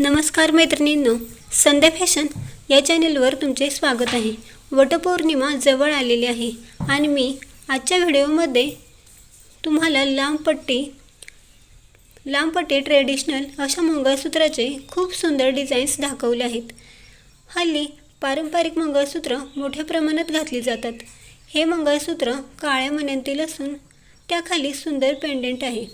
नमस्कार मैत्रिणींनो संध्या फॅशन या चॅनलवर तुमचे स्वागत आहे. वटपौर्णिमा जवळ आलेली आहे आणि मी आजच्या व्हिडिओमध्ये तुम्हाला लांबपट्टी लांबपट्टी ट्रेडिशनल अशा मंगळसूत्राचे खूप सुंदर डिझाईन्स दाखवले आहेत. हल्ली पारंपरिक मंगळसूत्र मोठ्या प्रमाणात घातली जातात. हे मंगळसूत्र काळ्या मण्यांतील असून त्याखाली सुंदर पेंडेंट आहे.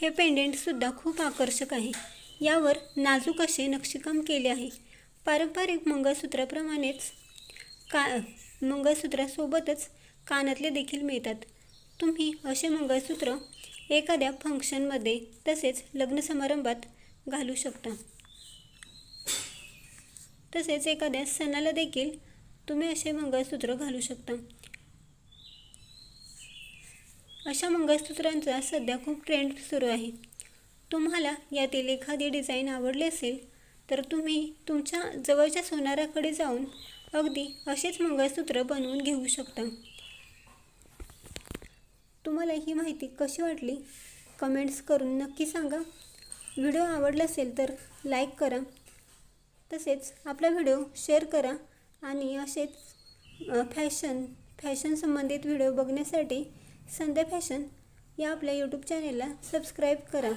हे पेंडेंटसुद्धा खूप आकर्षक आहे. यावर नाजूक असे नक्षीकाम केले आहे. पारंपरिक मंगळसूत्राप्रमाणेच का मंगळसूत्रासोबतच कानातले देखील मिळतात. तुम्ही असे मंगळसूत्र एखाद्या फंक्शनमध्ये तसेच लग्न समारंभात घालू शकता. तसेच एखाद्या सणाला देखील तुम्ही असे मंगळसूत्र घालू शकता. अशा मंगळसूत्रांचा सध्या खूप ट्रेंड सुरू आहे. तुम्हाला यातील एखादी डिझाईन आवडली असेल तर तुम्ही तुमच्या जवळच्या सोनाराकडे जाऊन अगदी असेच मंगळसूत्र बनवून घेऊ शकता. तुम्हाला ही माहिती कशी वाटली? कमेंट्स करून नक्की सांगा. व्हिडिओ आवडला असेल तर लाईक करा. तसेच आपला व्हिडिओ शेअर करा आणि असेच फॅशन फॅशन संबंधित व्हिडिओ बघण्यासाठी संध्या फॅशन या आपल्या यूट्यूब चॅनेलला सबस्क्राईब करा.